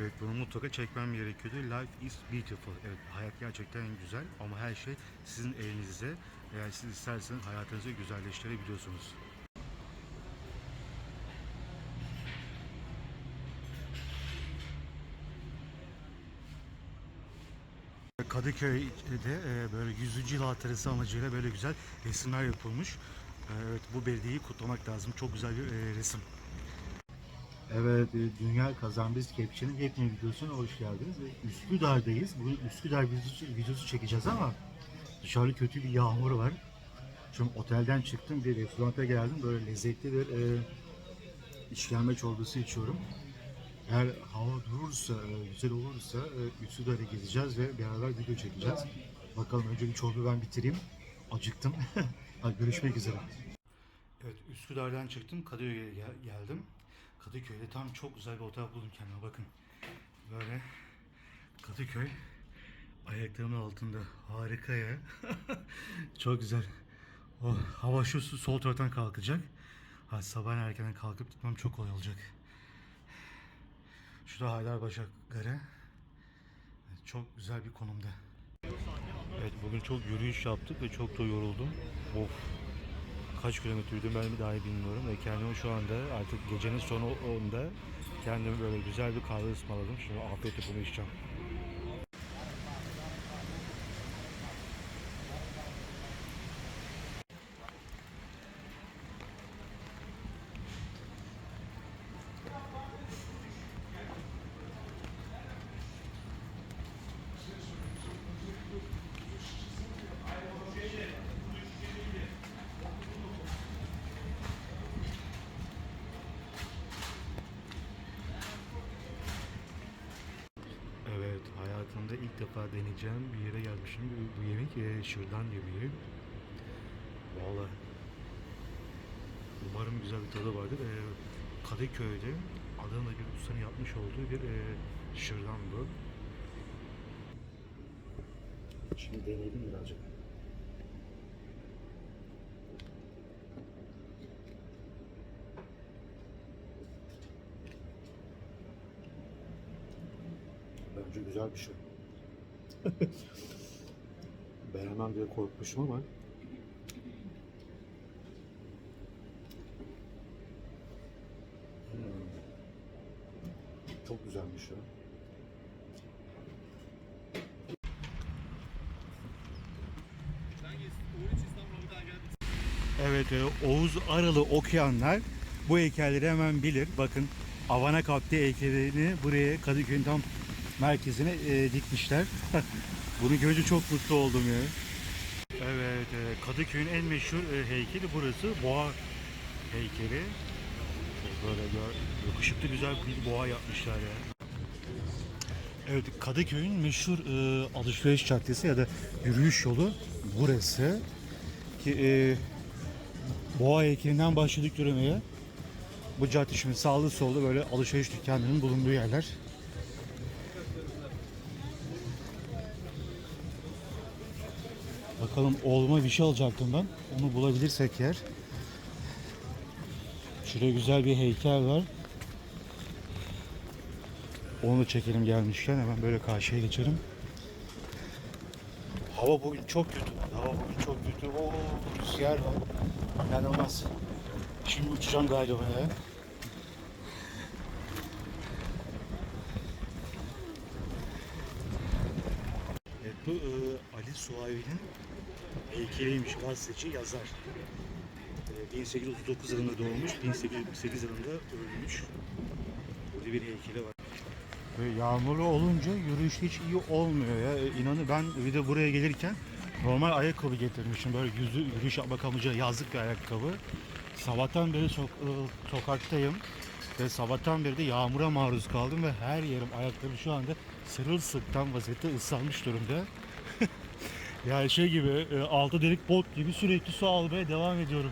Evet bunu mutlaka çekmem gerekiyordu. Life is beautiful. Evet hayat gerçekten güzel ama her şey sizin elinizde. Eğer siz isterseniz hayatınızı güzelleştirebiliyorsunuz. Kadıköy'de e, böyle 100. yıl hatırası amacıyla böyle güzel resimler yapılmış. E, Evet bu belediyeyi kutlamak lazım. Çok güzel bir e, resim. Evet, e, Dünya Kazanbiz Kepçe'nin yepyeni videosuna hoş geldiniz. Üsküdar'dayız. Bugün Üsküdar videosu, videosu çekeceğiz ama dışarıda kötü bir yağmur var. Şimdi otelden çıktım, bir restoranta geldim. Böyle lezzetli bir e, işkembe çorbası içiyorum. Eğer hava durursa, e, güzel olursa e, Üsküdar'ı gezeceğiz ve beraber video çekeceğiz. Bakalım önce bir çorba ben bitireyim. Acıktım. Hadi görüşmek üzere. Evet Üsküdar'dan çıktım Kadıköy'e gel- geldim. Kadıköy'de tam çok güzel bir otel buldum kendime bakın. Böyle Kadıköy ayaklarımın altında harika ya. çok güzel. Oh, hava şu sol taraftan kalkacak. Ha, sabah erkenden kalkıp gitmem çok kolay olacak. Şu da Haydarpaşa Garı. Çok güzel bir konumda. Evet bugün çok yürüyüş yaptık ve çok da yoruldum. Of kaç kilometre yürüdüm ben dahi bilmiyorum ve kendimi şu anda artık gecenin sonu onda kendime böyle güzel bir kahve ısmarladım. Şimdi afiyetle bunu içeceğim. Evet hayatımda ilk defa deneyeceğim bir yere gelmişim. Bu, bu yemek e, şırdan yemeği. Valla umarım güzel bir tadı vardır. E, Kadıköy'de Adana'da bir ustanın yapmış olduğu bir e, şırdan bu. Şimdi deneyelim birazcık. Bence güzel bir şey. Beğenmem diye korkmuşum ama Ya. Evet, e, Oğuz Aralı okuyanlar bu heykelleri hemen bilir. Bakın Avana Kalktı heykelini buraya Kadıköy'ün tam merkezine e, dikmişler. Bunu görünce çok mutlu oldum ya. Evet, e, Kadıköy'ün en meşhur e, heykeli burası. Boğa heykeli. Böyle gör- yakışıklı güzel bir boğa yapmışlar ya. Evet, Kadıköy'ün meşhur e, alışveriş caddesi ya da yürüyüş yolu burası. Ki e, Boğa heykelinden başladık yürümeye. Bu cadde şimdi sağlı sollu böyle alışveriş dükkanlarının bulunduğu yerler. Bakalım olma bir şey alacaktım ben. Onu bulabilirsek yer. Şurada güzel bir heykel var. Onu da çekelim gelmişken hemen böyle karşıya geçelim. Hava bugün çok kötü. Hava bugün çok kötü. Oo, rüzgar var. İnanılmaz. Şimdi uçacağım galiba ya. Evet, bu e, Ali Suavi'nin heykeliymiş gazeteci, yazar. E, 1839 yılında doğmuş, 1878 yılında ölmüş. Burada bir heykeli var. Yağmurlu olunca yürüyüş hiç iyi olmuyor ya. E, İnanın ben bir de buraya gelirken normal ayakkabı getirmişim. Böyle yüzü yürüyüş yapmak amacıyla yazlık bir ayakkabı. Sabahtan beri sok, e, sokaktayım. Ve sabahtan beri de yağmura maruz kaldım ve her yerim ayaklarım şu anda sırılsıktan vaziyette ıslanmış durumda. yani şey gibi e, altı delik bot gibi sürekli su almaya devam ediyorum.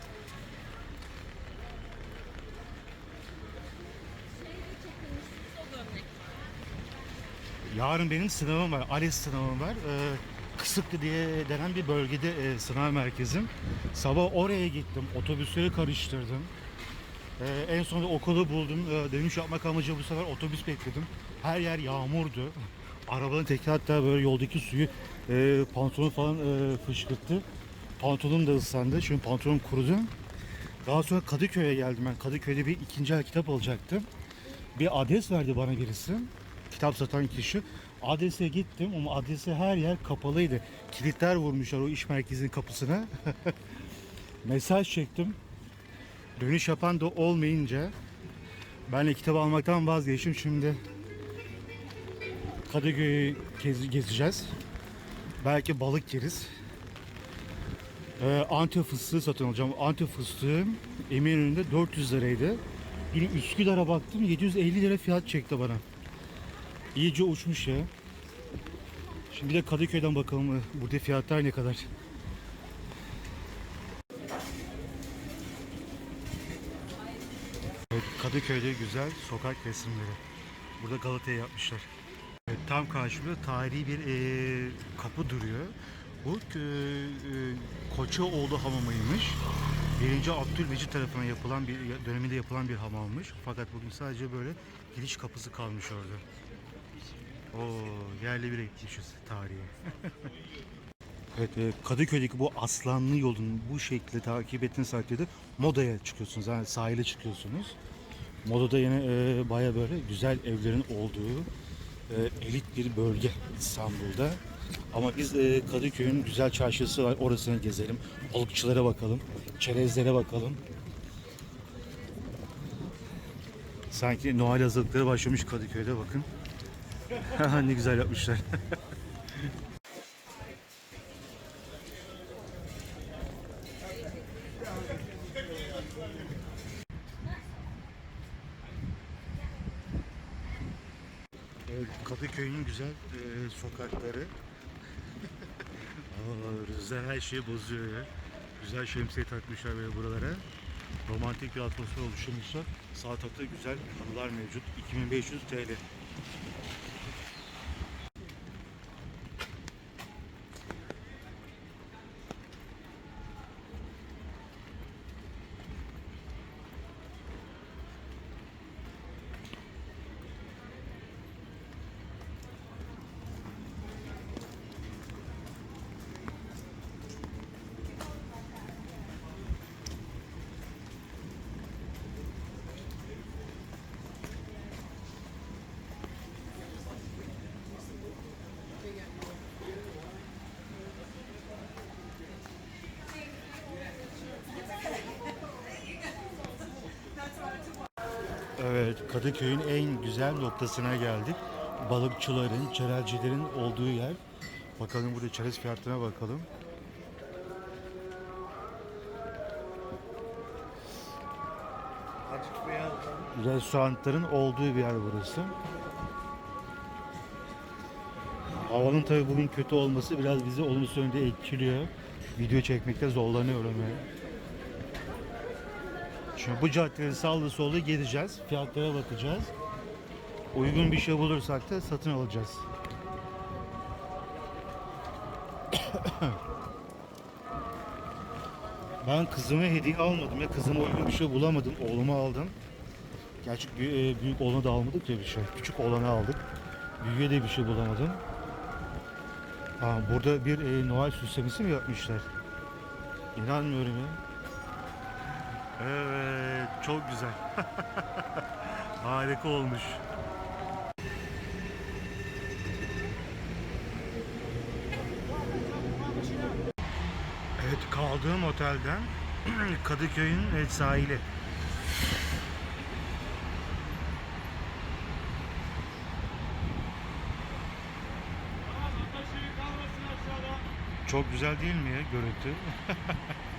Yarın benim sınavım var. ALES sınavım var. Ee, Kısıklı diye denen bir bölgede e, sınav merkezim. Sabah oraya gittim. Otobüsleri karıştırdım. Ee, en sonunda okulu buldum. Ee, dönüş yapmak amacı bu sefer otobüs bekledim. Her yer yağmurdu. Arabanın teki hatta böyle yoldaki suyu e, pantolon falan e, fışkırttı. Pantolonum da ıslandı. Şimdi pantolonum kurudu. Daha sonra Kadıköy'e geldim ben. Kadıköy'de bir ikinci el kitap alacaktım. Bir adres verdi bana birisi. Kitap satan kişi. Adrese gittim ama adrese her yer kapalıydı. Kilitler vurmuşlar o iş merkezinin kapısına. Mesaj çektim. Dönüş yapan da olmayınca ben de kitap almaktan vazgeçtim. Şimdi Kadıköy'ü gez- gezeceğiz. Belki balık yeriz. Ee, Antep fıstığı satın alacağım. Antep fıstığı Eminönü'nde 400 liraydı. Yine Üsküdar'a baktım 750 lira fiyat çekti bana. İyice uçmuş ya. Şimdi de Kadıköy'den bakalım burada fiyatlar ne kadar. Evet, Kadıköy'de güzel sokak resimleri. Burada Galata'ya yapmışlar. Evet, tam karşımda tarihi bir eee, kapı duruyor. Bu e, e, Koçaoğlu hamamıymış. Birinci Abdülmecit tarafından yapılan bir döneminde yapılan bir hamammış. Fakat bugün sadece böyle giriş kapısı kalmış orada. O yerli bir gitmişiz tarihe. evet e, Kadıköy'deki bu aslanlı yolun bu şekilde takip ettiğiniz takdirde modaya çıkıyorsunuz. Yani sahile çıkıyorsunuz. Modada yine e, baya böyle güzel evlerin olduğu e, elit bir bölge İstanbul'da. Ama biz e, Kadıköy'ün güzel çarşısı var. Orasını gezelim. Balıkçılara bakalım. Çerezlere bakalım. Sanki Noel hazırlıkları başlamış Kadıköy'de bakın. ne güzel yapmışlar. Evet, Kadıköy'ün güzel e, sokakları. Aa, rüzgar her şeyi bozuyor ya. Güzel şemsiye takmışlar böyle buralara. Romantik bir atmosfer oluşturmuşlar. Sağ tarafta güzel halılar mevcut. 2500 TL. Evet, Kadıköy'ün en güzel noktasına geldik. Balıkçıların, çerezcilerin olduğu yer. Bakalım burada çerez fiyatlarına bakalım. Restoranların olduğu bir yer burası. Havanın tabi bugün kötü olması biraz bizi olumsuz yönde etkiliyor. Video çekmekte zorlanıyorum yani. Şimdi bu caddeleri sağlı sollu gezeceğiz. Fiyatlara bakacağız. Uygun bir şey bulursak da satın alacağız. Ben kızıma hediye almadım ya kızıma uygun bir şey bulamadım. Oğluma aldım. Gerçi büyük, e, büyük oğlana da almadık ya bir şey. Küçük oğlana aldık. Büyüğe de bir şey bulamadım. Ha, burada bir e, Noel süslemesi mi yapmışlar? İnanmıyorum ya. Evet, çok güzel. Harika olmuş. Evet, kaldığım otelden Kadıköy'ün sahili. Çok güzel değil mi ya görüntü?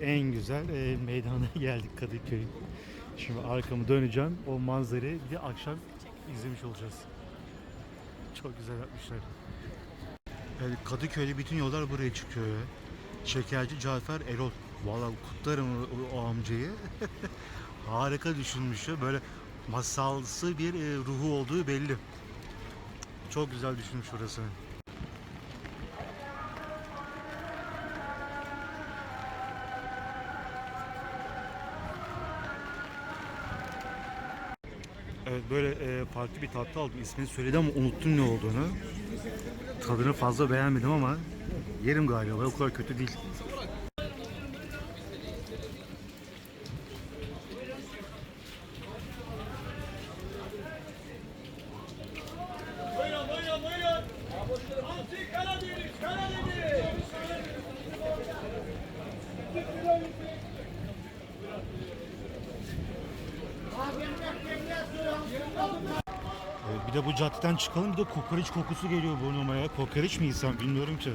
en güzel e, meydana geldik Kadıköy. Şimdi arkamı döneceğim. O manzarayı bir de akşam izlemiş olacağız. Çok güzel yapmışlar. Yani Kadıköy'de bütün yollar buraya çıkıyor ya. Şekerci Cafer Erol. Vallahi kutlarım o, amcayı. Harika düşünmüş. Böyle masalsı bir e, ruhu olduğu belli. Çok güzel düşünmüş orasını. Evet böyle e, farklı bir tatlı aldım. İsmini söyledi ama unuttum ne olduğunu. Tadını fazla beğenmedim ama yerim galiba. O kadar kötü değil. Buyurun buyurun buyurun. Hamsi Karadeniz, Karadeniz. Evet, bir de bu caddeden çıkalım. Bir de kokoreç kokusu geliyor burnuma ya. Kokoreç mi yesem bilmiyorum ki.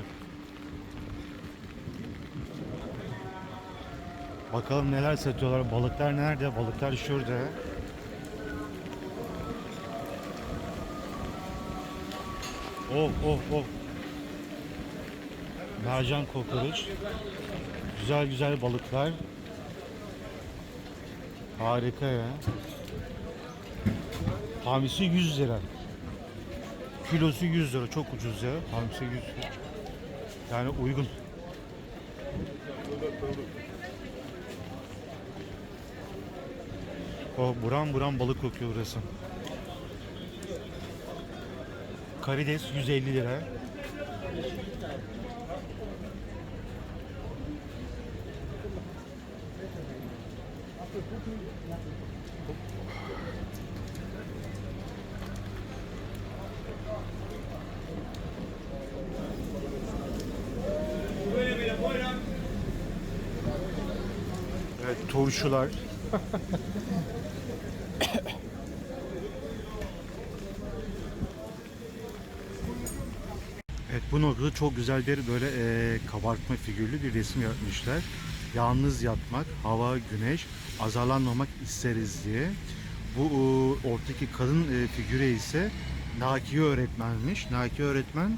Bakalım neler satıyorlar. Balıklar nerede? Balıklar şurada. Oh oh oh. Mercan kokoreç. Güzel güzel balıklar. Harika ya. Hamsi 100 lira. Kilosu 100 lira. Çok ucuz ya. Hamsi 100 lira. Yani uygun. O buram buram balık kokuyor burası. Karides 150 lira. Turşular. evet bu noktada çok güzel bir böyle e, kabartma figürlü bir resim yapmışlar. Yalnız yatmak, hava, güneş, azarlanmamak isteriz diye. Bu e, ortadaki kadın e, figüre ise Nakiye öğretmenmiş. Nakiye öğretmen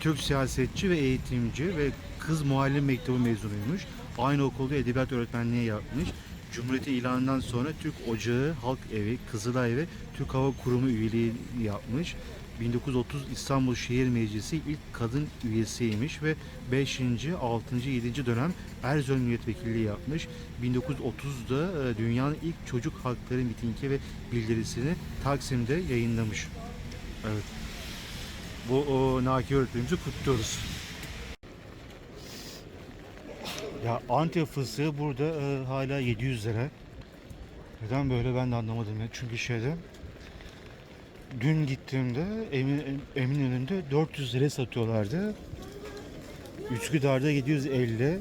Türk siyasetçi ve eğitimci ve kız muallim mektubu mezunuymuş. Aynı okulda edebiyat öğretmenliği yapmış. Cumhuriyeti ilanından sonra Türk Ocağı, Halk Evi, Kızılay ve Türk Hava Kurumu üyeliği yapmış. 1930 İstanbul Şehir Meclisi ilk kadın üyesiymiş ve 5. 6. 7. dönem Erzurum milletvekilliği yapmış. 1930'da e, dünyanın ilk çocuk hakları mitingi ve bildirisini Taksim'de yayınlamış. Evet. Bu o Naki öğretmenimizi kutluyoruz. Ya Antep fıstığı burada e, hala 700 lira. Neden böyle ben de anlamadım ya. Çünkü şeyde dün gittiğimde Emin, Eminönü'nde 400 lira satıyorlardı. Üsküdar'da 750.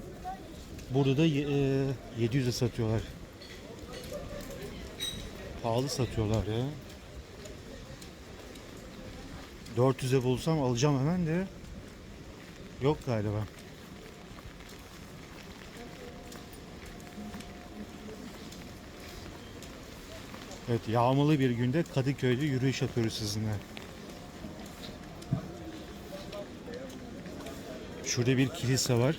Burada da e, 700'e satıyorlar. Pahalı satıyorlar ya. 400'e bulsam alacağım hemen de yok galiba. Evet yağmurlu bir günde Kadıköy'de yürüyüş yapıyoruz sizinle. Şurada bir kilise var.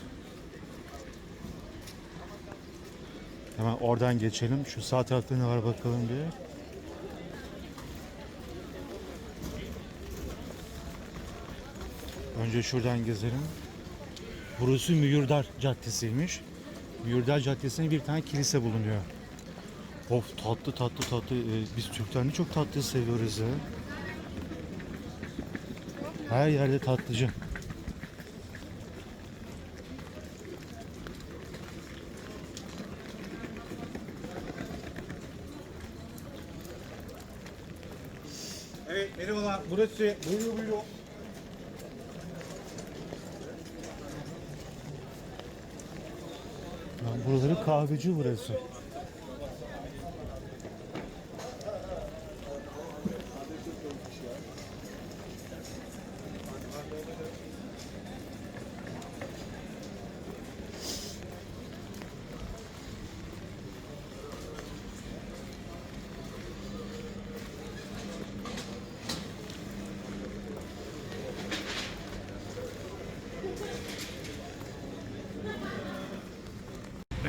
Hemen oradan geçelim. Şu sağ tarafta ne var bakalım bir. Önce şuradan gezelim. Burası Müyürdar Caddesi'ymiş. Müyürdar Caddesi'nde bir tane kilise bulunuyor. Of tatlı tatlı tatlı. Ee, biz Türkler ne çok tatlı seviyoruz ya. Her yerde tatlıcı. Evet merhabalar burası buyurun. Lan buraları kahveci burası.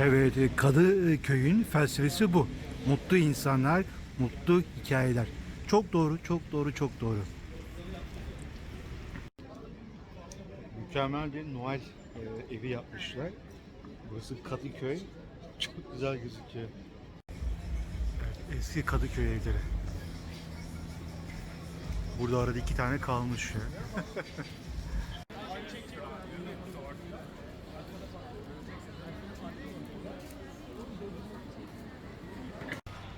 Evet, e, Kadıköy'ün felsefesi bu. Mutlu insanlar, mutlu hikayeler. Çok doğru, çok doğru, çok doğru. Mükemmel bir Noel e, evi yapmışlar. Burası Kadıköy. Çok güzel gözüküyor. Evet, eski Kadıköy evleri. Burada arada iki tane kalmış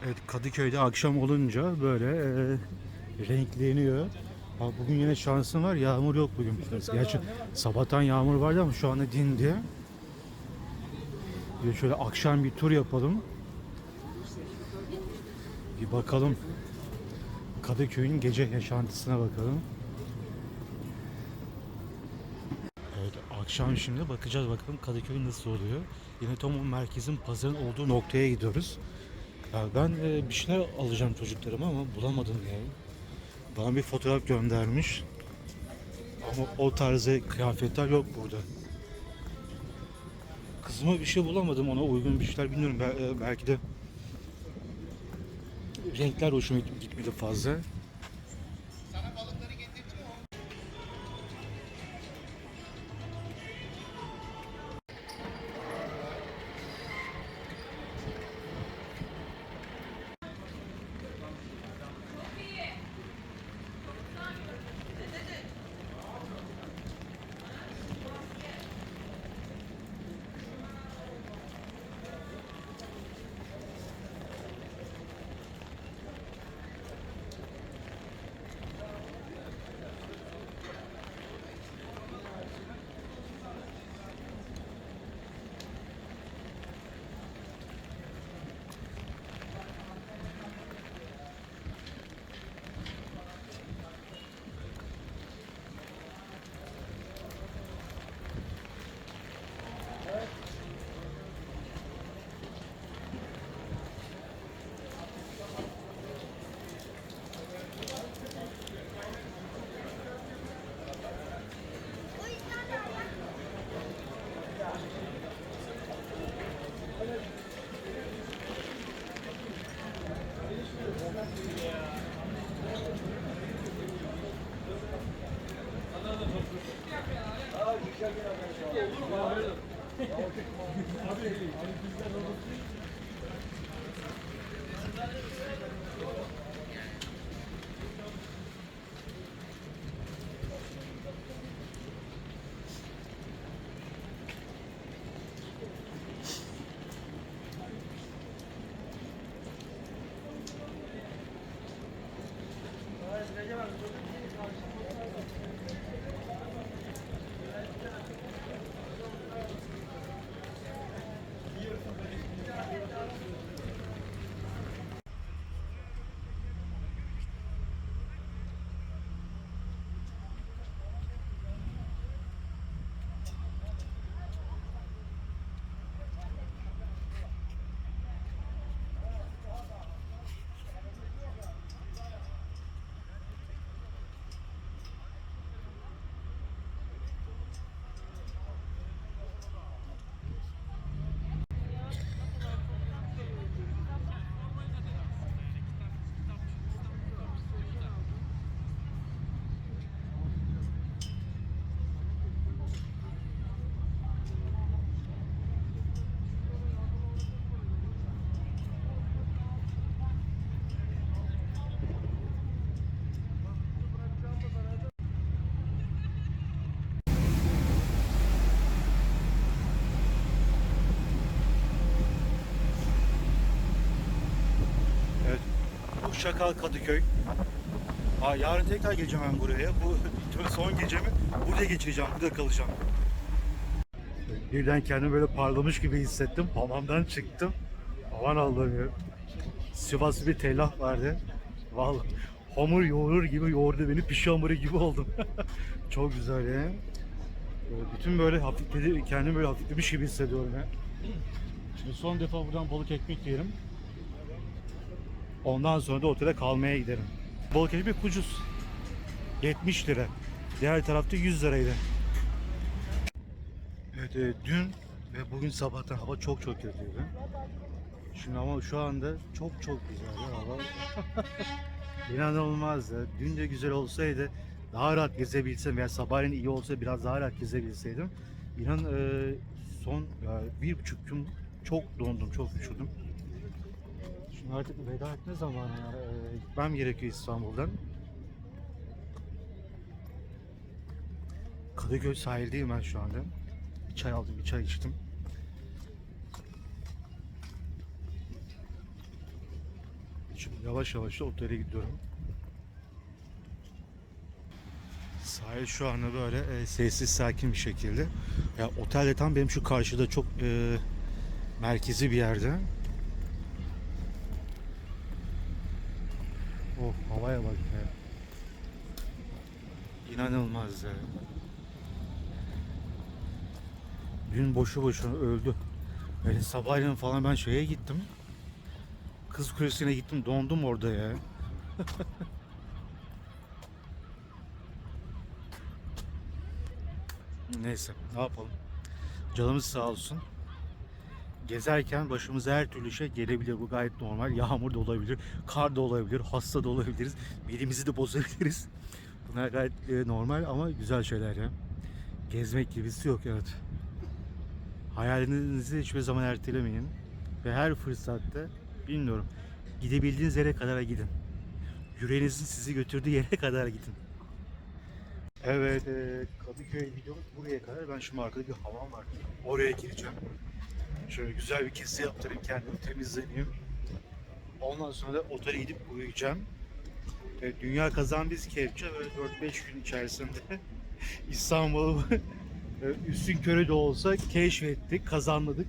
Evet Kadıköy'de akşam olunca böyle e, renkleniyor. Bak bugün yine şansım var. Yağmur yok bugün. Gerçi sabahtan yağmur vardı ama şu anda dindi. Bir şöyle akşam bir tur yapalım. Bir bakalım. Kadıköy'ün gece yaşantısına bakalım. Evet akşam şimdi bakacağız bakalım Kadıköy nasıl oluyor. Yine tam o merkezin pazarın olduğu noktaya gidiyoruz. Ya ben e, bir şeyler alacağım çocuklarıma ama bulamadım yani. Bana bir fotoğraf göndermiş. Ama o tarzı kıyafetler yok burada. Kızıma bir şey bulamadım ona uygun bir şeyler bilmiyorum. Bel- e, belki de renkler hoşuma git- gitmedi fazla. Evet. Bu Şakal Kadıköy. Aa, yarın tekrar geleceğim ben buraya. Bu son gecemi burada geçireceğim. Burada kalacağım. Birden kendimi böyle parlamış gibi hissettim. Hamamdan çıktım. Aman Allah'ım ya. Sivaslı bir tellah vardı. Vallahi hamur yoğurur gibi yoğurdu beni. Pişi hamuru gibi oldum. Çok güzel ya. Bütün böyle hafifledi, kendimi böyle hafiflemiş gibi hissediyorum ya. Şimdi son defa buradan balık ekmek yiyelim. Ondan sonra da otele kalmaya giderim. Balık ekmek ucuz. 70 lira. Diğer tarafta 100 liraydı. Evet, e, dün Ve bugün sabahtan hava çok çok kötüydü. Şimdi ama şu anda çok çok güzel hava. İnanılmazdı. Dün de güzel olsaydı daha rahat gezebilsem veya sabahleyin iyi olsa biraz daha rahat gezebilseydim. İnan e, son ya, bir buçuk gün çok dondum, çok üşüdüm. Artık veda etme zamanı ya. E, gitmem gerekiyor İstanbul'dan. Kadıköy sahildeyim ben şu anda. Bir çay aldım, bir çay içtim. Şimdi yavaş yavaş da otele gidiyorum. Sahil şu anda böyle e, sessiz sakin bir şekilde. Ya otel de tam benim şu karşıda çok e, merkezi bir yerde. Oh havaya bak ya. İnanılmaz ya. Gün boşu boşuna öldü. Böyle sabahleyin falan ben şeye gittim. Kız Kulesi'ne gittim dondum orada ya. Neyse ne yapalım. Canımız sağ olsun. Gezerken başımıza her türlü şey gelebilir. Bu gayet normal. Yağmur da olabilir, kar da olabilir, hasta da olabiliriz. Belimizi de bozabiliriz. Bunlar gayet e, normal ama güzel şeyler ya. Gezmek gibisi yok evet. Hayalinizi hiçbir zaman ertelemeyin. Ve her fırsatta bilmiyorum. Gidebildiğiniz yere kadar gidin. Yüreğinizin sizi götürdüğü yere kadar gidin. Evet, e, Kadıköy buraya kadar. Ben şimdi arkada bir hamam var. Oraya gireceğim. Şöyle güzel bir kese yaptırayım kendimi temizleneyim. Ondan sonra da otele gidip uyuyacağım. E, dünya kazan biz kepçe böyle 4-5 gün içerisinde İstanbul'u üstün körü de olsa keşfettik, kazanladık.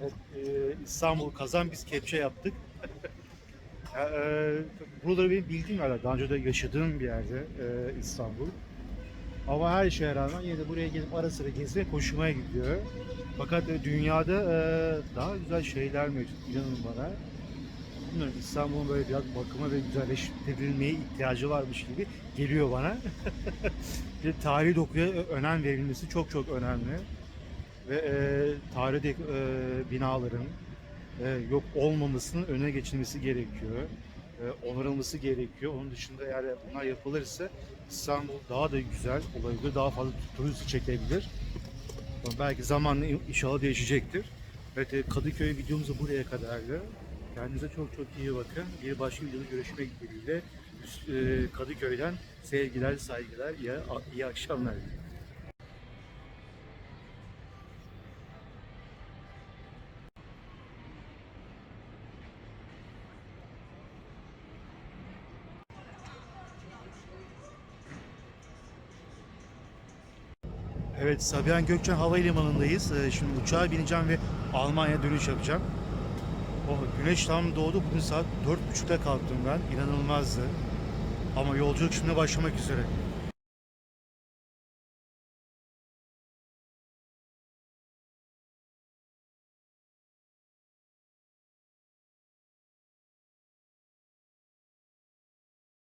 Evet, e, İstanbul kazan biz kepçe yaptık. ya, e, buraları benim bildiğim yerler. Daha önce de yaşadığım bir yerde e, İstanbul. Ama her şeye rağmen yine de buraya gelip ara sıra gezmek hoşuma gidiyor. Fakat e, dünyada e, daha güzel şeyler mevcut inanın bana. Bilmiyorum İstanbul'un böyle biraz bakıma ve güzelleştirilmeye ihtiyacı varmış gibi geliyor bana. bir tarihi dokuya önem verilmesi çok çok önemli. Ve e, tarihi e, binaların e, yok olmamasının öne geçilmesi gerekiyor. E, onarılması gerekiyor. Onun dışında eğer bunlar yapılırsa İstanbul daha da güzel olabilir. Daha fazla turist çekebilir. Belki zamanla inşallah değişecektir. Evet e, Kadıköy videomuzu buraya kadardı. Kendinize çok çok iyi bakın. Bir başka videoda görüşmek dileğiyle. E, Kadıköy'den sevgiler, saygılar, iyi, iyi akşamlar. Evet, Sabiha Gökçen Havalimanı'ndayız. Ee, Şimdi uçağa bineceğim ve Almanya dönüş yapacağım. Oh, güneş tam doğdu. Bugün saat 4.30'da kalktım ben. İnanılmazdı. Ama yolculuk şimdi başlamak üzere.